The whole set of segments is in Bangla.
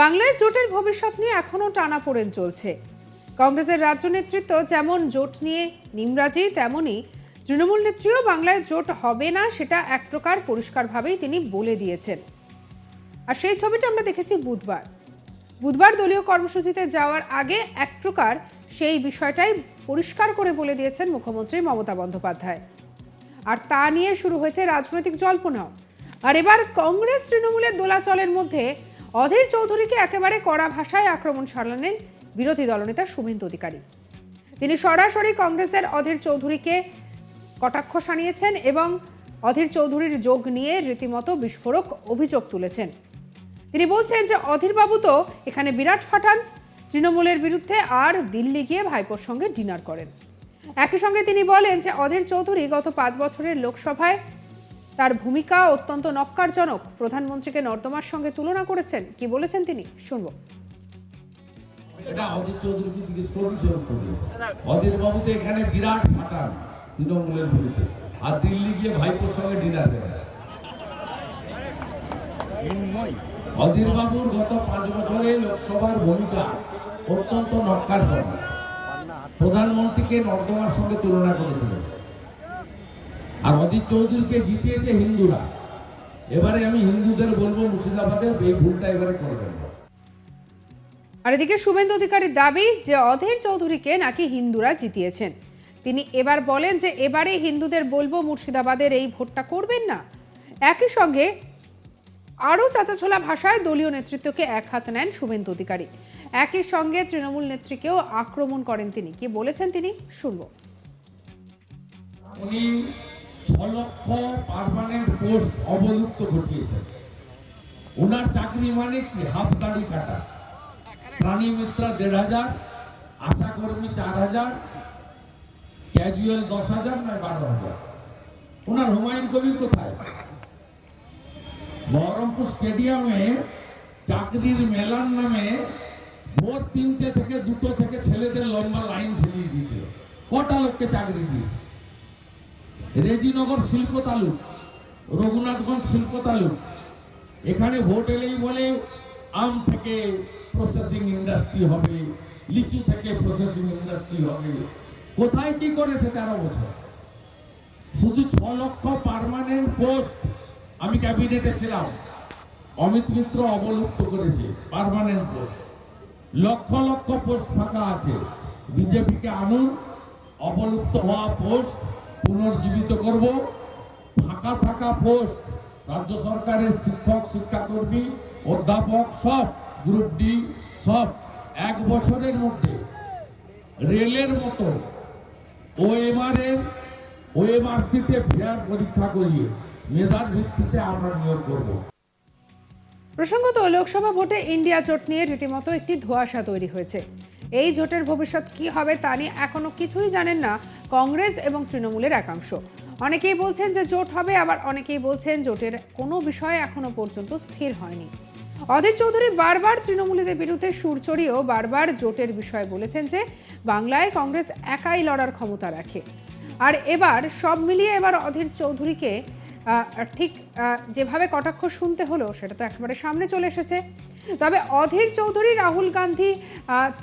বাংলায় জোটের ভবিষ্যৎ নিয়ে এখনও টানাপোড়েন চলছে। কংগ্রেসের রাজ্য নেতৃত্ব যেমন জোট নিয়ে নিমরাজি তেমনই তৃণমূল নেত্রীও বাংলায় জোট হবে না সেটা এক প্রকার পরিষ্কারভাবেই তিনি বলে দিয়েছেন। আর সেই ছবিটা আমরা দেখেছি বুধবার। বুধবার দলীয় কর্মসূচিতে যাওয়ার আগে এক প্রকার সেই বিষয়টাই পরিষ্কার করে বলে দিয়েছেন মুখ্যমন্ত্রী মমতা বন্দ্যোপাধ্যায়। আর তা নিয়ে শুরু হয়েছে রাজনৈতিক জল্পনাও। আর এবার কংগ্রেস তৃণমূলের দোলাচলের মধ্যে অধীর চৌধুরীকে একেবারে কড়া ভাষায় আক্রমণ সারলেন বিরোধী দলনেতা শুভেন্দু অধিকারী। তিনি সরাসরি কংগ্রেসের অধীর চৌধুরীকে কটাক্ষ সানিয়েছেন এবং অধীর চৌধুরীর যোগ নিয়ে রীতিমতো বিস্ফোরক অভিযোগ তুলেছেন। তিনি বলছেন যে অধীরবাবু তো এখানে বিরাট ফাটান, তৃণমূলের বিরুদ্ধে আর দিল্লি গিয়ে ভাইপোর সঙ্গে ডিনার করেন। একই সঙ্গে তিনি বলেন যে অধীর চৌধুরী গত পাঁচ বছরের লোকসভায় তার ভূমিকা অত্যন্ত নক্কারজনক প্রধানমন্ত্রীকে নর্দমার সঙ্গে তুলনা করেছেন। কি বলেছেন তিনি? শুনব। এখানে বিরাট ফাটান তৃণমূলের বিরুদ্ধে আর দিল্লি গিয়ে ভাইপোর সঙ্গে ডিনার অধীর বাবুর গত পাঁচ বছরে লোকসভার ভূমিকা অত্যন্ত নক্কার প্রধানমন্ত্রীকে নর্দমার সঙ্গে তুলনা করেছিলেন। আর অধীর চৌধুরীকে জিতিয়েছে হিন্দুরা। এবারে আমি হিন্দুদের বলব মুর্শিদাবাদের এই ভুলটা এবারে করবেন আর এদিকে শুভেন্দু অধিকারীর দাবি যে অধীর চৌধুরীকে নাকি হিন্দুরা জিতিয়েছেন। তিনি এবার বলেন যে এবারে হিন্দুদের বলব মুর্শিদাবাদের এই ভোটটা করবেন না। একই সঙ্গে আরও চাচাছোলা ভাষায় দলীয় নেতৃত্বকে এক হাত নেন শুভেন্দু অধিকারী। একই সঙ্গে তৃণমূল নেত্রীকেও আক্রমণ করেন তিনি। কি বলেছেন তিনি? শুনব। উনি পার্মানেন্ট পোস্ট অবলুপ্ত ঘটিয়েছেন ওনার চাকরি মানে কি হাফ দাড়ি কাটা। প্রাণী মিত্রা দেড় হাজার চার হাজার ক্যাজুয়াল দশ হাজার, নয় বারো হাজার। ওনার হুমায়ুন কোথায়? বহরমপুর স্টেডিয়ামে চাকরির মেলার নামে ভোর তিনটে থেকে দুটো থেকে ছেলেদের লম্বা লাইন ফেলিয়ে দিয়েছিল। কটা লোককে চাকরি দিয়েছে? রেজিনগর শিল্প তালুক, রঘুনাথগঞ্জ শিল্প তালুক। এখানে ভোট এলেই বলে আম থেকে প্রসেসিং ইন্ডাস্ট্রি হবে, লিচু থেকে প্রসেসিং ইন্ডাস্ট্রি হবে। কোথায় কি করেছে তেরো বছর? শুধু ছ লক্ষ পার্মানেন্ট পোস্ট আমি ক্যাবিনেটে ছিলাম। অমিত মিত্র অবলুপ্ত করেছে permanent post lakh lakh post ফাঁকা আছে। বিজেপিকে আনুন, অবলুপ্ত হওয়া পোস্ট পুনর্জীবিত করব। ফাঁকা থাকা পোস্ট, রাজ্য সরকারের শিক্ষক, শিক্ষাকর্মী, অধ্যাপক সব, গ্রুপ ডি সব এক বছরের মধ্যে রেলের মতো ওএমআর এর ওএমআরসিতে ফেয়ার পরীক্ষা করিয়ে মেধার ভিত্তিতে আমরা নিয়োগ করব। প্রসঙ্গত, লোকসভা ভোটে ইন্ডিয়া জোট নিয়ে রীতিমতো একটি ধোঁয়াশা তৈরি হয়েছে। এই জোটের ভবিষ্যৎ কি হবে তা নিয়ে এখনও কিছুই জানেন না কংগ্রেস এবং তৃণমূলের একাংশ। অনেকেই বলছেন যে জোট হবে, আবার অনেকেই বলছেন জোটের কোনো বিষয় এখনও পর্যন্ত স্থির হয়নি। অধীর চৌধুরী বারবার তৃণমূলীদের বিরুদ্ধে সুর চড়িয়েও বারবার জোটের বিষয়ে বলেছেন যে বাংলায় কংগ্রেস একাই লড়ার ক্ষমতা রাখে। আর এবার সব মিলিয়ে এবার অধীর চৌধুরীকে ঠিক যেভাবে কটাক্ষ শুনতে হলো, সেটা তো একেবারে সামনে চলে এসেছে। তবে অধীর চৌধুরী, রাহুল গান্ধী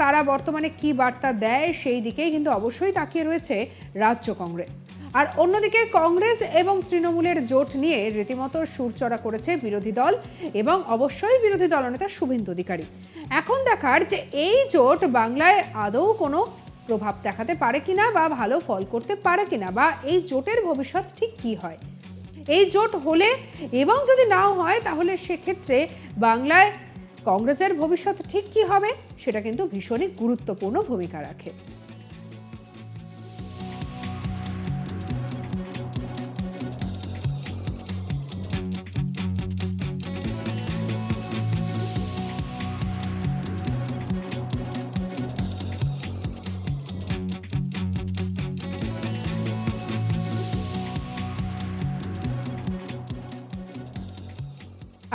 তারা বর্তমানে কি বার্তা দেয় সেই দিকেই কিন্তু অবশ্যই তাকিয়ে রয়েছে রাজ্য কংগ্রেস। আর অন্যদিকে কংগ্রেস এবং তৃণমূলের জোট নিয়ে রীতিমতো সুরচড়া করেছে বিরোধী দল এবং অবশ্যই বিরোধী দলনেতা শুভেন্দু অধিকারী। এখন দেখার যে এই জোট বাংলায় আদৌ কোনো প্রভাব দেখাতে পারে কিনা বা ভালো ফল করতে পারে কিনা বা এই জোটের ভবিষ্যৎ ঠিক কি হয়? এই জোট হলে এবং যদি নাও হয় তাহলে সেক্ষেত্রে বাংলায় কংগ্রেসের ভবিষ্যৎ ঠিক কি হবে সেটা কিন্তু ভীষণই গুরুত্বপূর্ণ ভূমিকা রাখে।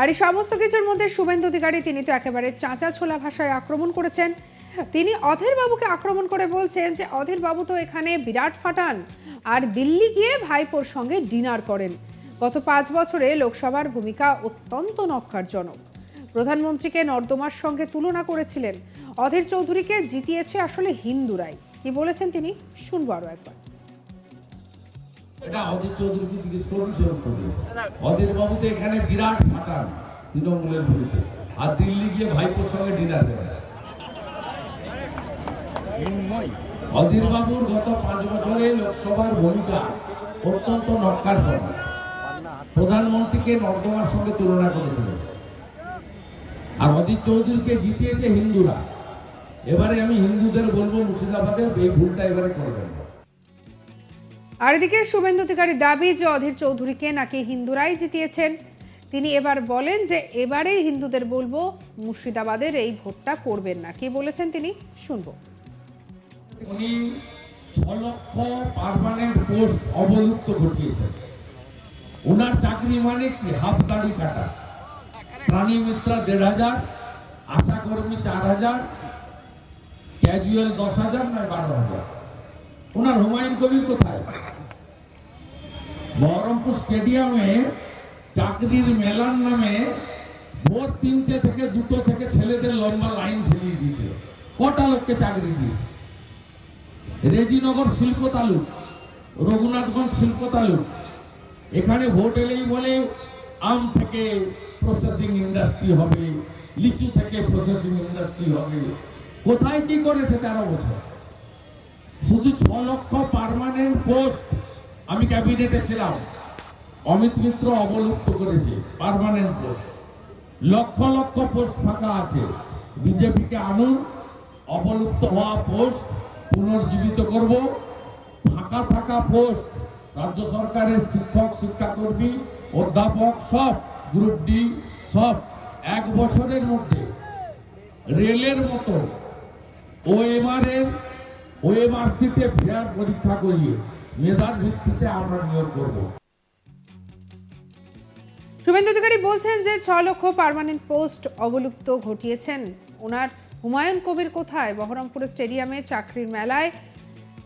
আর এই সমস্ত কিছুর মধ্যে শুভেন্দু অধিকারী তিনি তো একেবারে চাঁচা ছোলা ভাষায় আক্রমণ করেছেন। তিনি অধীর বাবুকে আক্রমণ করে বলছেন যে, অধীর বাবু তো এখানে বিরাট ফাটান আর দিল্লি গিয়ে ভাইপোর সঙ্গে ডিনার করেন। গত পাঁচ বছরে লোকসভার ভূমিকা অত্যন্ত নক্কারজনক। প্রধানমন্ত্রীকে নর্দমার সঙ্গে তুলনা করেছিলেন। অধীর চৌধুরীকে জিতিয়েছে আসলে হিন্দুরাই। কি বলেছেন তিনি? শুনব আরও একবার। এটা অধীর চৌধুরীকে জিজ্ঞেস করুন সে উত্তর দেবে অধীর বাবু তো এখানে বিরাট ফাটান তৃণমূলের বিরুদ্ধে আর দিল্লি গিয়ে ভাইপোর সঙ্গে ডিনার করে। অধীর বাবুর গত পাঁচ বছরে লোকসভার ভূমিকা অত্যন্ত নক্কার প্রধানমন্ত্রীকে নর্দমার সঙ্গে তুলনা করেছিলেন। আর অধীর চৌধুরীকে জিতিয়েছে হিন্দুরা। এবারে আমি হিন্দুদের বলব মুর্শিদাবাদের এই ভুলটা এবারে করবেন আর এদিকে শুভেন্দু অধিকারীর দাবি যে অধীর চৌধুরীকে নাকি হিন্দুরাই জিতিয়েছেন। তিনি এবার বলেন যে এবারেই হিন্দুদের বলব, মুর্শিদাবাদের এই ভোটটা করবেন না। কি বলেছেন তিনি? শুনব। ওনার চাকরি মানে কি? হাফ কাটা। প্রাণী দেড় হাজার চার হাজার ক্যাজুয়াল দশ হাজার বারো হাজার ওনার হুমায়ুন কবির কোথায়? বহরমপুর স্টেডিয়ামে চাকরির মেলার নামে ভোর তিনটে থেকে দুটো থেকে ছেলেদের লম্বা লাইন ফেলিয়ে দিয়েছিল। কটা লোককে চাকরি দিয়েছে রেজিনগর শিল্প তালুক, রঘুনাথগঞ্জ শিল্প তালুক, এখানে ভোট এলেই বলে আম থেকে প্রসেসিং ইন্ডাস্ট্রি হবে, লিচু থেকে প্রসেসিং ইন্ডাস্ট্রি হবে। কোথায় কি করেছে তেরো বছর? শুধু ছ লক্ষ পারমানেন্ট পোস্ট আমি ক্যাবিনেটে ছিলাম। অমিত মিত্র অবলুপ্ত করেছে permanent post lakh lakh post ফাঁকা আছে। বিজেপিকে আনুন, অবলুপ্ত হওয়া পোস্ট পুনর্জীবিত করব। ফাঁকা থাকা পোস্ট রাজ্য সরকারের শিক্ষক, শিক্ষাকর্মী, অধ্যাপক সব গ্রুপ ডি সব এক বছরের মধ্যে। রেলের মতো ওএমআর এর ওএমআরসিতে ফেয়ার পরীক্ষা করিয়ে মেধার ভিত্তিতে আমরা নিয়োগ করব। শুভেন্দু অধিকারী বলছেন যে ছ লক্ষ পার্মানেন্ট পোস্ট অবলুপ্ত ঘটিয়েছেন। ওনার হুমায়ুন কবির কোথায়? বহরমপুর স্টেডিয়ামে চাকরির মেলায়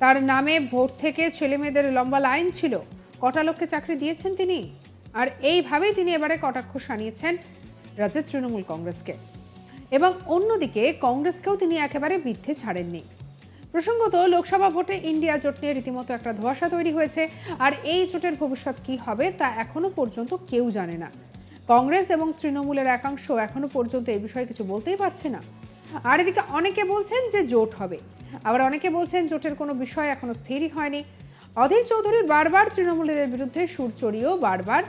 তার নামে ভোট থেকে ছেলে মেয়েদের লম্বা লাইন ছিল। কটা লোককে চাকরি দিয়েছেন তিনি? আর এইভাবেই তিনি এবারে কটাক্ষ সানিয়েছেন রাজ্যের তৃণমূল কংগ্রেসকে। এবং অন্যদিকে কংগ্রেসকেও তিনি একেবারে মিথ্যে ছাড়েননি। প্রসঙ্গত, লোকসভা ভোটে ইন্ডিয়া জোট নিয়ে রীতিমতো একটা ধোঁয়াশা তৈরি হয়েছে। আর এই জোটের ভবিষ্যৎ কি হবে, তা এখনও পর্যন্ত কেউ জানে না। কংগ্রেস এবং তৃণমূলের একাংশ এখনও পর্যন্ত এই বিষয়ে কিছু বলতেই পারছে না। আর এদিকে অনেকে বলছেন যে জোট হবে। আবার অনেকে বলছেন জোটের কোনো বিষয় এখনও স্থিরই হয়নি। অধীর চৌধুরী বারবার তৃণমূলের বিরুদ্ধে সুর চড়িয়েও বারবার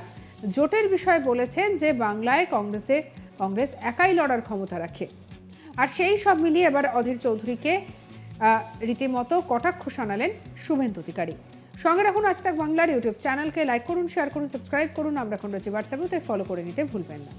জোটের বিষয়ে বলেছেন যে বাংলায় কংগ্রেসে, কংগ্রেস একাই লড়ার ক্ষমতা রাখে। আর সেই সব মিলিয়ে এবার অধীর চৌধুরীকে রীতিমতো কটাক্ষ শানালেন শুভেন্দু অধিকারী। সঙ্গে রাখুন আজ তাক বাংলার ইউটিউব চ্যানেলকে লাইক করুন শেয়ার করুন সাবস্ক্রাইব করুন। আমরা এখন রয়েছি হোয়াটসঅ্যাপে ফলো করে নিতে ভুলবেন না।